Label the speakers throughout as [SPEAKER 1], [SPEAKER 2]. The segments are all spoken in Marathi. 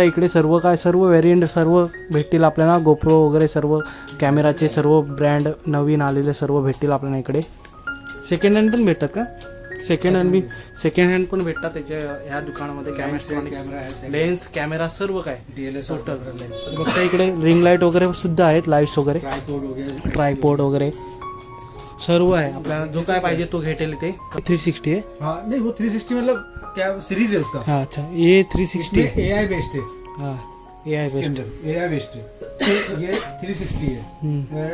[SPEAKER 1] बघता इकडे सर्व काय सर्व व्हेरियंट सर्व भेटतील आपल्याला. गोप्रो वगैरे सर्व कॅमेराचे सर्व ब्रँड नवीन आलेले सर्व भेटतील आपल्याला इकडे. सेकंड हँड पण भेटतात का? सेकंड हँड बी सेकंड हँड पण भेटतात त्याच्या ह्या दुकानामध्ये. कॅमेरा लेन्स कॅमेरा सर्व काय. टोटल बघता इकडे रिंग लाइट वगैरे सुद्धा आहेत लाईट्स वगैरे. ट्रायपोर्ड वगैरे. सर्व आहे. आपल्याला जो काय पाहिजे तो भेटेल इथे. थ्री सिक्स्टी आहे
[SPEAKER 2] हाँ नहीं वो 360 मतलब क्या सीरीज है उसका
[SPEAKER 1] हा अच्छा. ये थ्री सिक्स्टी
[SPEAKER 2] इसमें एआई बेस्ड है
[SPEAKER 1] हा ए आय
[SPEAKER 2] इसके
[SPEAKER 1] बेस्ट
[SPEAKER 2] अंदर एआई बेस्ड है ये 360 है
[SPEAKER 1] हम्म,
[SPEAKER 2] वह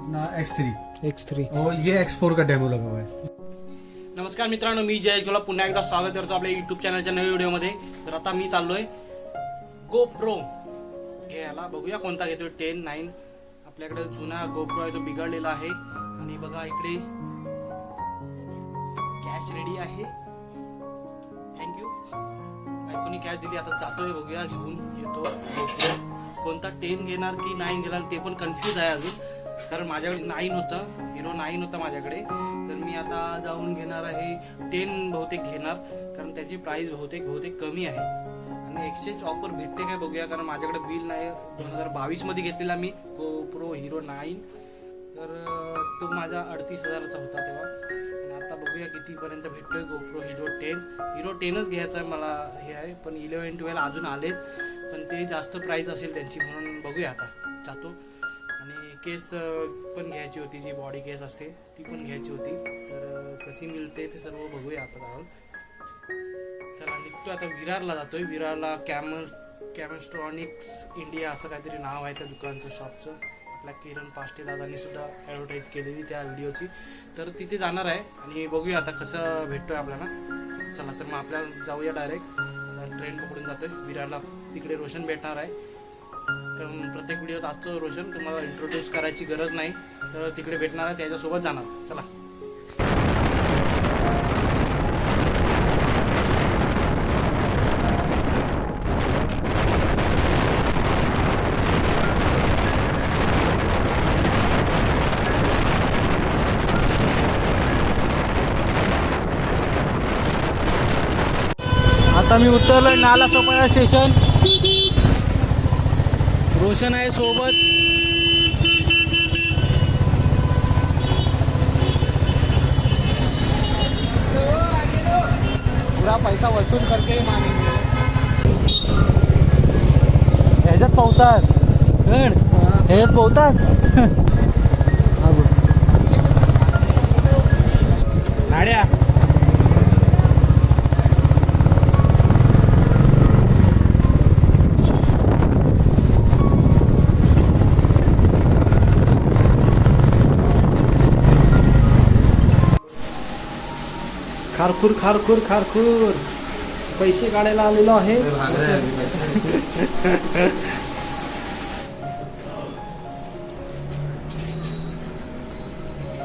[SPEAKER 2] अपना X3
[SPEAKER 1] एक्स थ्री
[SPEAKER 2] और ये X4 का डेमो लगा हुआ है
[SPEAKER 1] नमस्कार मित्रांनो मी जय. तुला पुन्हा एकदा स्वागत करतो आपल्या युट्यूब चॅनलच्या नवीन व्हिडिओमध्ये तर आता मी चाललोय गो प्रो घ्यायला बघूया कोणता घेतोय. टेन नाईन आपल्याकडे जुना गोप्रो आहे तो बिघडलेला आहे. आणि बघा इकडे. कॅश रेडी आहे. कोणी कॅश दिली आता जातोय बघूया घेऊन येतो. कोणता टेन घेणार की नाईन घेणार ते पण कन्फ्यूज आहे अजून. कारण माझ्याकडे नाईन होतं हिरो नाईन होता माझ्याकडे. तर मी आता जाऊन घेणार आहे टेन बहुतेक घेणार. कारण त्याची प्राईस बहुतेक बहुतेक कमी आहे. आणि एक्सचेंज ऑफर भेटते काय बघूया कारण माझ्याकडे बिल नाही. दोन हजार बावीसमध्ये घेतलेला मी गोप्रो हिरो नाईन तर तो माझा अडतीस हजाराचा होता तेव्हा. बघूया कितीपर्यंत भेटतोय गोप्रो हिरो टेन हिरो टेनच घ्यायचा आहे मला हे आहे पण इलेवन ट्वेल्व अजून आलेत. पण ते जास्त प्राईस असेल त्यांची म्हणून बघूया आता. जातो. आणि केस पण घ्यायची होती जी बॉडी केस असते ती पण घ्यायची होती. तर कशी मिळते ते सर्व बघूया आता जाऊन. चला निघतो आता विरारला जातोय. विरारला कॅमर कॅमेस्ट्रॉनिक्स इंडिया असं काहीतरी नाव आहे त्या दुकानचं शॉपचं आपल्या किरण पाष्टे दादांनी सुद्धा ॲडव्हर्टाईज केलेली त्या व्हिडिओची तर तिथे जाणार आहे आणि बघूया आता कसं भेटतोय आपल्याला. चला तर मग आपल्याला जाऊया डायरेक्ट ट्रेन पकडून आहे विरारला तिकडे रोशन भेटणार आहे. तर प्रत्येक व्हिडिओत असतो रोशन तुम्हाला इंट्रोड्यूस करायची गरज नाही. तर तिकडे भेटणार आहे त्याच्यासोबत जाणार. चला. आम्ही मी नाला सोपारा स्टेशन रोशन आहे सोबत. पुरा पैसा वसूल करते ह्याच्यात पोहतात. गण ह्याच्यात पोहतात. गाड्या खारखूर खारखूर खारखूर. पैसे काढायला आलेलो आहे.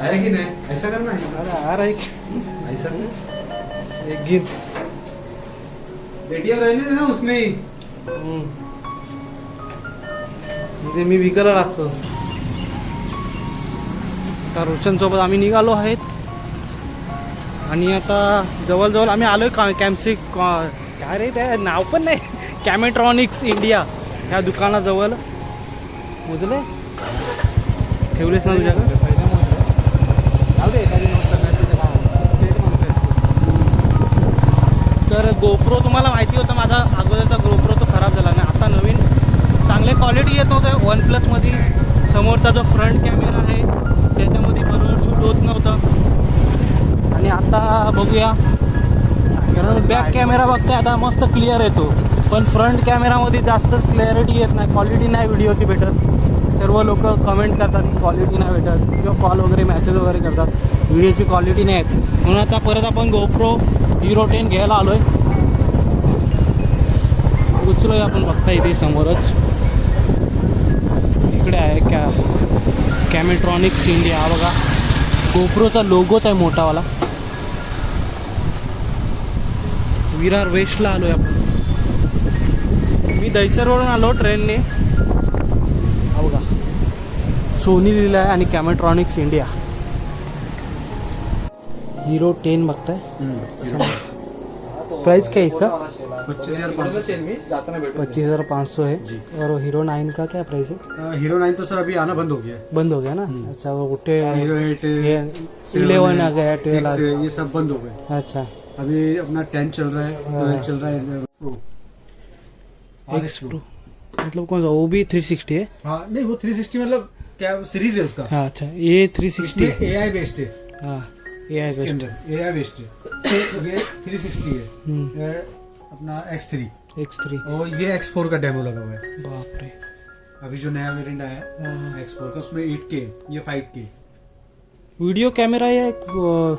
[SPEAKER 2] अरे कि नहीं? ऐसा करना है?
[SPEAKER 1] अरे रहा एक
[SPEAKER 2] ऐसा नहीं
[SPEAKER 1] एक गिर
[SPEAKER 2] एटीएम रहने देना उसमें ही।
[SPEAKER 1] म्हणजे मी विकायला लागतो. आता रोशनसोबत आम्ही निघालो आहेत. आणि आता जवळजवळ आम्ही आलो आहे कॅम्सी काय रे ते नाव पण नाही. कॅमेट्रॉनिक्स इंडिया ह्या दुकानाजवळ. मोजले? ठेवलेस ना तुझ्याकडे? तर गोप्रो तुम्हाला माहिती होतं माझा अगोदरचा गोप्रो तो खराब झाला नाही. आता नवीन चांगले क्वालिटी येत नव्हतं वन प्लसमध्ये समोरचा जो फ्रंट कॅमेरा आहे त्याच्यामध्ये बरोबर शूट होत नव्हतं. आणि आता बघूया. कारण बॅक कॅमेरा बघते आता मस्त क्लिअर येतो पण फ्रंट कॅमेरामध्ये जास्त क्लॅरिटी येत नाही क्वालिटी नाही व्हिडिओची भेटत. सर्व लोक कमेंट करतात क्वालिटी नाही भेटत. किंवा कॉल वगैरे मेसेज वगैरे करतात. व्हिडिओची क्वालिटी नाही येत. म्हणून आता परत आपण गोप्रो हिरो टेन घ्यायला आलो आहे उचलो आहे आपण बघता इथे समोरच. इकडे आहे कॅ कॅमेट्रॉनिक्स इंडिया हा बघा. गोप्रोचा लोगोच आहे मोठावाला. विरार वेस्टला आलो आहे आपण. मी दैसरवरून आलो ट्रेनने. हा बघा. सोनी लिहिलं आहे आणि कॅमेट्रॉनिक्स इंडिया. हिरो टेन बघताय? प्राइस काय इसका?
[SPEAKER 2] पच्चीस हजार पाँच सौ
[SPEAKER 1] पच्चीस हज़ार पाँच सौ है और हीरो नाइन का क्या प्राइस है
[SPEAKER 2] हीरो नाइन तो सर अभी आना बंद हो गया
[SPEAKER 1] बंद हो गया ना? अच्छा वो उठे
[SPEAKER 2] हीरो
[SPEAKER 1] इलेवन आ गया।
[SPEAKER 2] ये सब बंद हो गए.
[SPEAKER 1] अच्छा।
[SPEAKER 2] अभी अपना टेन चल रहा है ट्वेल्व चल रहा है Pro।
[SPEAKER 1] एक्स प्रो मतलब कौन सा वो भी थ्री सिक्सटी है?
[SPEAKER 2] हाँ नहीं वो थ्री सिक्सटी मतलब क्या सीरीज़ है उसका।
[SPEAKER 1] हाँ अच्छा ये three sixty
[SPEAKER 2] A I based है।
[SPEAKER 1] हाँ है
[SPEAKER 2] इसके
[SPEAKER 1] बेस्ट
[SPEAKER 2] अंदर ए आई बेस्ड है। ये थ्री सिक्सटी है।
[SPEAKER 1] हम्म।
[SPEAKER 2] अपना एक्स थ्री
[SPEAKER 1] एक्स थ्री
[SPEAKER 2] और ये एक्स फोर का डेमो लगा हुआ है।
[SPEAKER 1] बाप रे।
[SPEAKER 2] अभी जो नया वेरिएंट आया है।
[SPEAKER 1] हाँ।
[SPEAKER 2] एक्स फोर का उसमें एट के ये फाइव के
[SPEAKER 1] वीडियो कैमरा या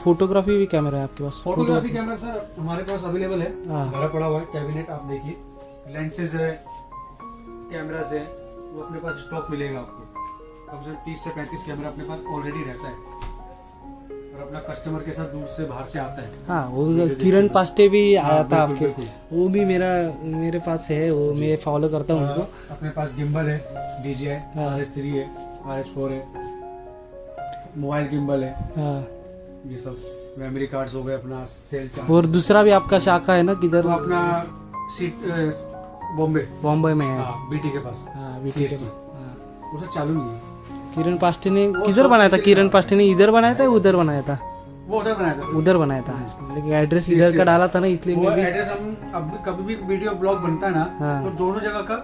[SPEAKER 1] फोटोग्राफी भी कैमरा है आपके पास?
[SPEAKER 2] फोटोग्राफी कैमरा सर हमारे पास अवेलेबल है।
[SPEAKER 1] हाँ।
[SPEAKER 2] भरा पड़ा हुआ है कैबिनेट आप देखिए। लेंसेज है कैमरास है वो अपने पास स्टॉक मिलेगा आपको। कम से कम तीस से पैंतीस कैमरा अपने पास ऑलरेडी रहता है। और अपना कस्टमर के साथ दूर से बाहर से आता है।
[SPEAKER 1] हाँ वो किरण पास्टे भी आया था आपके। वो भी मेरा मेरे पास है वो मैं फॉलो करता हूँ उनको।
[SPEAKER 2] और अपने पास गिम्बल है डीजे
[SPEAKER 1] हाँ।
[SPEAKER 2] आर एस थ्री है आर एस फोर है। मोबाइल गिम्बल है।
[SPEAKER 1] हाँ।
[SPEAKER 2] ये सब मेमोरी कार्ड्स हो गए अपना सेल चार्ज
[SPEAKER 1] और दूसरा भी आपका शाखा है ना किधर?
[SPEAKER 2] वो अपना सीट बॉम्बे
[SPEAKER 1] बॉम्बे में है।
[SPEAKER 2] हाँ बीटी के पास।
[SPEAKER 1] हाँ बीटी के
[SPEAKER 2] CST
[SPEAKER 1] हाँ।
[SPEAKER 2] उसे चालू नहीं है।
[SPEAKER 1] किरण पास्टे ने किधर बनाया था? किरण पास्टे ने इधर बनाया था उधर बनाया था?
[SPEAKER 2] वो उधर बनाया था
[SPEAKER 1] उधर बनाया था लेकिन एड्रेस इधर का डाला था ना इसलिए
[SPEAKER 2] वो एड्रेस हम अब कभी भी वीडियो ब्लॉग बनता है ना
[SPEAKER 1] हाँ।
[SPEAKER 2] तो दोनों जगह का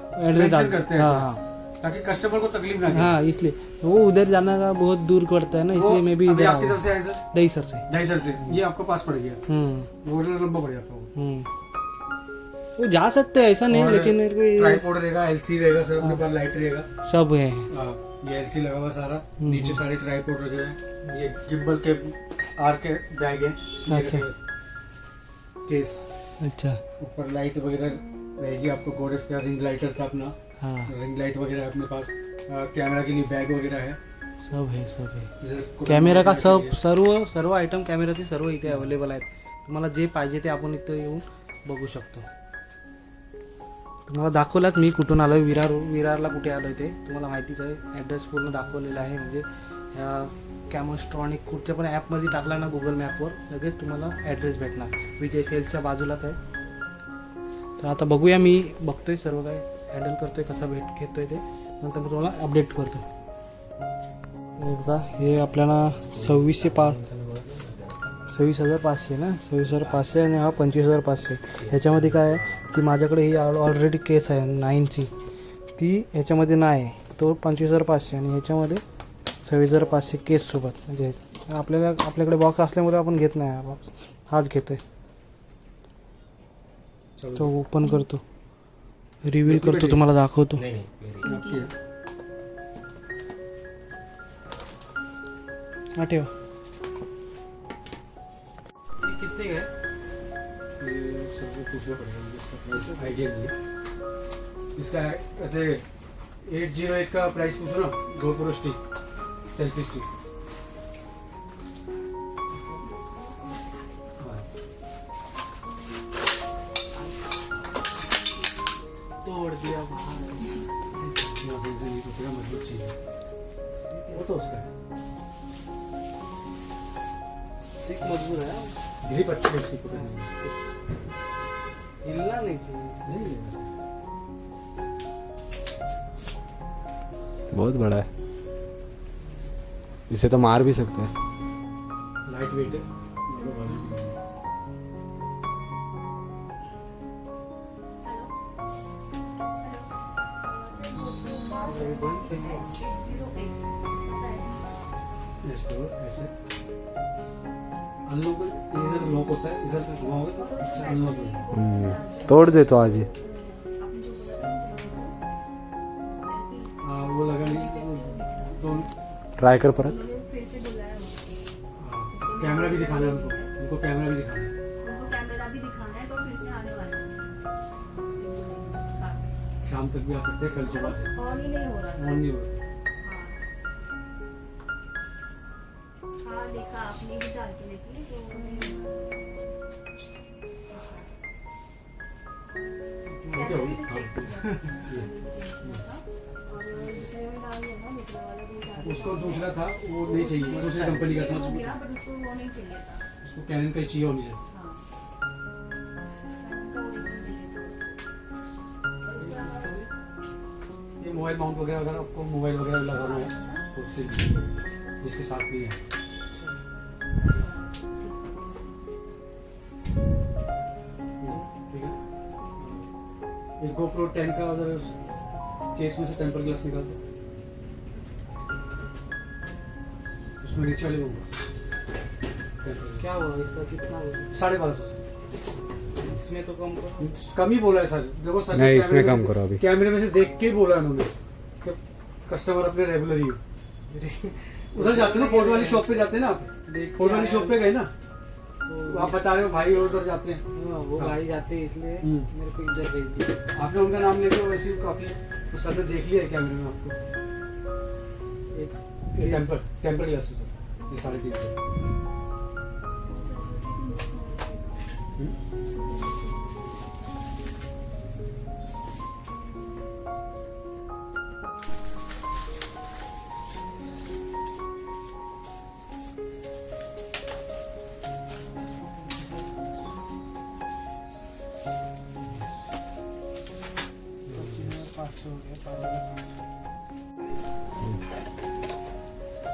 [SPEAKER 1] डाल-
[SPEAKER 2] करते हैं
[SPEAKER 1] हाँ,
[SPEAKER 2] ताकि कस्टमर को तकलीफ़ ना
[SPEAKER 1] हाँ इसलिए। वो उधर जाना का बहुत दूर पड़ता है ना इसलिए मैं भी इधर
[SPEAKER 2] आपकी तरफ़ से आए सर
[SPEAKER 1] दही सर से।
[SPEAKER 2] ढाई सर से? ये आपको पास पड़ गया?
[SPEAKER 1] हम्म।
[SPEAKER 2] वो लंबा पड़ जाता है वो
[SPEAKER 1] हम्म जा सकते हैं ऐसा नहीं लेकिन मेरे को ये
[SPEAKER 2] ट्राइपॉड रहेगा एलसी रहेगा सर अपने पास लाइट रहेगा।
[SPEAKER 1] सब है।
[SPEAKER 2] हाँ, ये एलसी लगा हुआ सारा।
[SPEAKER 1] हम्म।
[SPEAKER 2] नीचे सारे ट्राइपॉड रखे हैं। ये गिम्बल के आर के बैग है।
[SPEAKER 1] अच्छा।
[SPEAKER 2] केस
[SPEAKER 1] अच्छा।
[SPEAKER 2] ऊपर लाइट वगैरह रहेगी आपको गोरेस का रिंग लाइटर था अपना।
[SPEAKER 1] हाँ।
[SPEAKER 2] रिंग लाइट वगैरह है अपने पास। कैमरा के लिए बैग वगैरह है।
[SPEAKER 1] सब है सब है।
[SPEAKER 2] कुछ
[SPEAKER 1] कॅमेरा का सब। सर्व सर्व आयटम कॅमेराचे सर्व इथे अवेलेबल आहेत। तुम्हाला जे पाहिजे ते आपण इथं येऊन बघू शकतो. तुम्हाला दाखवलात मी कुठून आलोय विरार विरारला कुठे आलोय ते. तुम्हाला माहितीच आहे ॲड्रेस पूर्ण दाखवलेला आहे. म्हणजे ह्या कॅमोस्ट्रॉनिक कुठच्या पण ॲपमध्ये टाकला ना गुगल मॅपवर लगेच तुम्हाला ॲड्रेस भेटणार. विजय सेल्सच्या बाजूलाच आहे. तर आता बघूया मी बघतोय सर्व काय हँडल करतोय कसा भेट घेतोय ते. नंतर मग तुम्हाला अपडेट करतो. एकदा हे आपल्याला सव्वीसशे पाच सव्वीस हजार पाचशे ना? सव्वीस हजार पाचशे आणि हा पंचवीस हजार पाचशे. ह्याच्यामध्ये काय आहे की माझ्याकडे ही ऑलरेडी केस आहे नाईनची. ती ह्याच्यामध्ये नाही. आहे तो पंचवीस हजार पाचशे आणि ह्याच्यामध्ये सव्वीस हजार पाचशे केससोबत म्हणजे आपल्याला आपल्याकडे बॉक्स असल्यामुळे आपण घेत नाही हा बॉक्स हाच घेतो आहे तो ओपन करतो. रिव्हील करतो तुम्हाला दाखवतो.
[SPEAKER 2] है।
[SPEAKER 1] हा ठेवा.
[SPEAKER 3] कितने का
[SPEAKER 2] ये सबको पूछना पड़ेगा मुझे इसका प्राइस आइडिया नहीं. इसका ऐसे एट जीरो एट का प्राइस पूछो ना गोप्रो स्टिक सेल्फी स्टिक मज़बूत चीज़ है वो तो उसका है
[SPEAKER 3] ठीक मजबूर है
[SPEAKER 2] ग्रिप अच्छी है उसकी पकड़ने में
[SPEAKER 3] हिलना नहीं चाहिए
[SPEAKER 2] नहीं है
[SPEAKER 4] बहुत बड़ा है। इसे तो मार भी सकते हैं।
[SPEAKER 2] लाइट वेट है। ऐसे ऐसे अनलॉक इधर लॉक होता है इधर से घुमाओगे तो अनलॉक
[SPEAKER 4] तोड़ दे तो आज ही
[SPEAKER 2] वो लगा नहीं
[SPEAKER 4] ट्राय कर परत
[SPEAKER 2] शाम तक भी आ सकते हैं कल सुबह
[SPEAKER 5] ऑन ही नहीं हो रहा
[SPEAKER 2] ऑन नहीं
[SPEAKER 5] हाँ हाँ। देखा आपने भी डाल के देखी तो नहीं हो रहा। डाल
[SPEAKER 2] उसको दूसरा था वो नहीं चाहिए दूसरी कंपनी का था
[SPEAKER 5] हो उसको वो नहीं चाहिए था।
[SPEAKER 2] उसको कैनन का ही चाहिए होनी
[SPEAKER 5] हाँ चाहिए।
[SPEAKER 2] मोबाइल माउंट वगैरह अगर आपको मोबाइल वगैरह लगाना है तो उससे भी इसके साथ भी है। एक GoPro 10 का अगर केस में से टेम्पर ग्लास निकाल दो। उसमें नीचे होगा
[SPEAKER 1] क्या हुआ? इसका कितना
[SPEAKER 2] साढ़े पाँच सौ।
[SPEAKER 1] इसमें तो कम करो।
[SPEAKER 2] कम ही बोला है सर। देखो सर
[SPEAKER 4] नहीं, इसमें कम करो अभी।
[SPEAKER 2] कैमरे में से देख के ही बोला उन्होंने कस्टमर अपने रेगुलर ही उधर जाते ना फ़ोटो वाली शॉप पे जाते ना आप। फ़ोटो वाली शॉप पे गए ना?
[SPEAKER 1] तो
[SPEAKER 2] तो आप बता रहे हो भाई और उधर जाते हैं।
[SPEAKER 1] हाँ, वो
[SPEAKER 2] हाँ।
[SPEAKER 1] भाई जाते हैं इसलिए
[SPEAKER 2] हम्म।
[SPEAKER 1] मेरे को इधर भेज दिया
[SPEAKER 2] आपने उनका नाम लेके वैसे काफ़ी तो सर ने देख लिया है कैमरे में आपको?
[SPEAKER 1] एक
[SPEAKER 2] टेम्पर टेम्पर ग्लासेस ये साढ़े तीन सौ।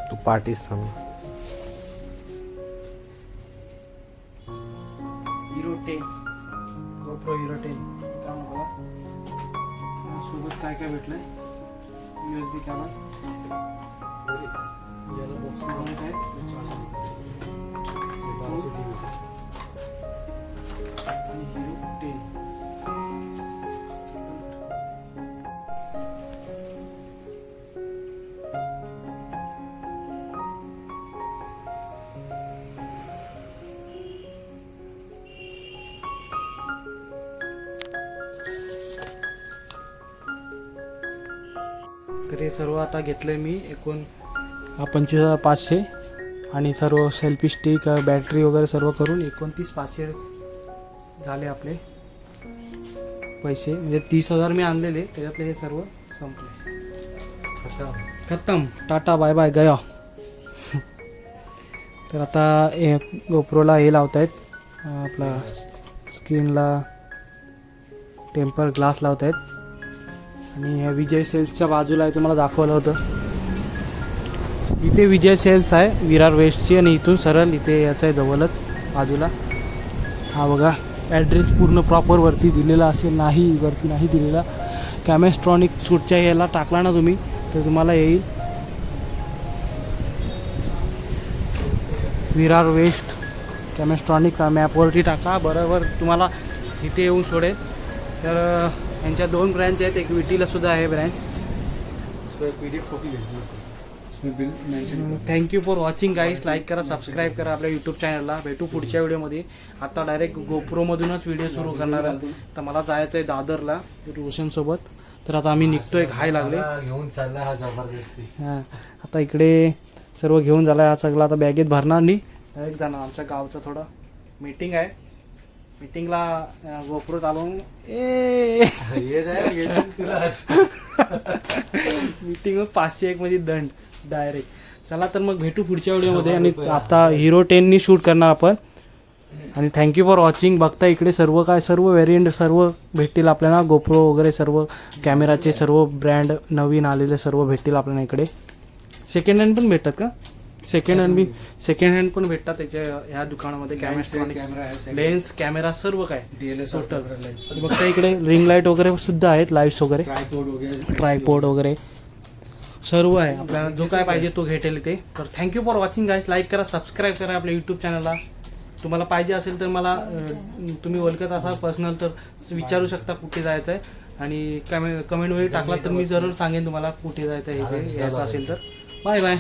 [SPEAKER 4] तू पार्टीस थांब.
[SPEAKER 1] तर हे सर्व आता घेतलं मी एकूण पंचवीस हजार पाचशे आणि सर्व सेल्फी स्टिक बॅटरी वगैरे सर्व करून एकोणतीस पाचशे झाले आपले पैसे. म्हणजे तीस हजार मी आणलेले त्याच्यातले हे सर्व संपले. खतम. टाटा बाय बाय गया. तर आता हे गोप्रोला हे लावतायत. आपला स्किनला टेम्पर ग्लास लावतायत. आणि ह्या विजय सेल्सच्या बाजूला आहे तुम्हाला दाखवलं होतं. इथे विजय सेल्स आहे विरार वेस्टची आणि इथून सरळ इथे याचं आहे जवळच बाजूला. हा बघा ॲड्रेस पूर्ण प्रॉपर वरती दिलेला असेल नाही वरती नाही दिलेला. कॅमेस्ट्रॉनिक सूटच्या ह्याला टाकला ना तुम्ही तर तुम्हाला येईल. विरार वेस्ट कॅमेस्ट्रॉनिक मॅपवरती टाका. बरोबर तुम्हाला इथे येऊन सोडेल. तर यांच्या दोन ब्रँच आहेत एक विटीला सुद्धा आहे branch thank you for watching guys like करा. सबस्क्राईब करा आपल्या यूट्यूब चॅनलला भेटू पुढच्या व्हिडिओमध्ये आता डायरेक्ट गोप्रोमधूनच व्हिडिओ सुरू करणार आहे. तर मला जायचं आहे दादरला रोशनसोबत तर आता आम्ही निघतोय खाय लागले.
[SPEAKER 2] घेऊन चालला हा जबरदस्ती.
[SPEAKER 1] हां आता इकडे सर्व घेऊन झाला हा सगळं. आता बॅगेत भरणार नाही. डायरेक्ट जाणार आमच्या गावचं थोडं मीटिंग आहे. मीटिंगला गोप्रो चालवून ए. मीटिंग पाचशे एक म्हणजे दंड डायरेक्ट चला तर मग भेटू पुढच्या व्हिडिओमध्ये. आणि आता हिरो टेननी शूट करणार आपण. आणि थँक्यू फॉर वॉचिंग बघता इकडे सर्व काय सर्व व्हेरियंट सर्व भेटतील आपल्याला. गोप्रो वगैरे सर्व कॅमेराचे सर्व ब्रँड नवीन आलेले सर्व भेटतील आपल्याला इकडे. सेकंड हँड पण भेटतात का? सेकंड हँड बी. सेकंड हँड पण भेटतात त्याच्या ह्या दुकानामध्ये कॅमेरा
[SPEAKER 2] कॅमेरा आहे
[SPEAKER 1] लेन्स कॅमेरा सर्व काय. टोटल बघता इकडे रिंग लाइट वगैरे सुद्धा आहेत लाईट्स वगैरे.
[SPEAKER 2] ट्रायपॉड
[SPEAKER 1] ट्रायपोर्ड वगैरे. सर्व आहे. आपल्याला जो काय पाहिजे तो भेटेल इथे. तर thank you for watching guys like करा सबस्क्राईब करा आपल्या यूट्यूब चॅनलला तुम्हाला पाहिजे असेल तर मला तुम्ही ओळखत असाल पर्सनल तर विचारू शकता कुठे जायचं आहे आणि कमे कमेंटमध्ये टाकला तर मी जरूर सांगेन तुम्हाला कुठे जायचं आहे यायचं असेल तर. Bye bye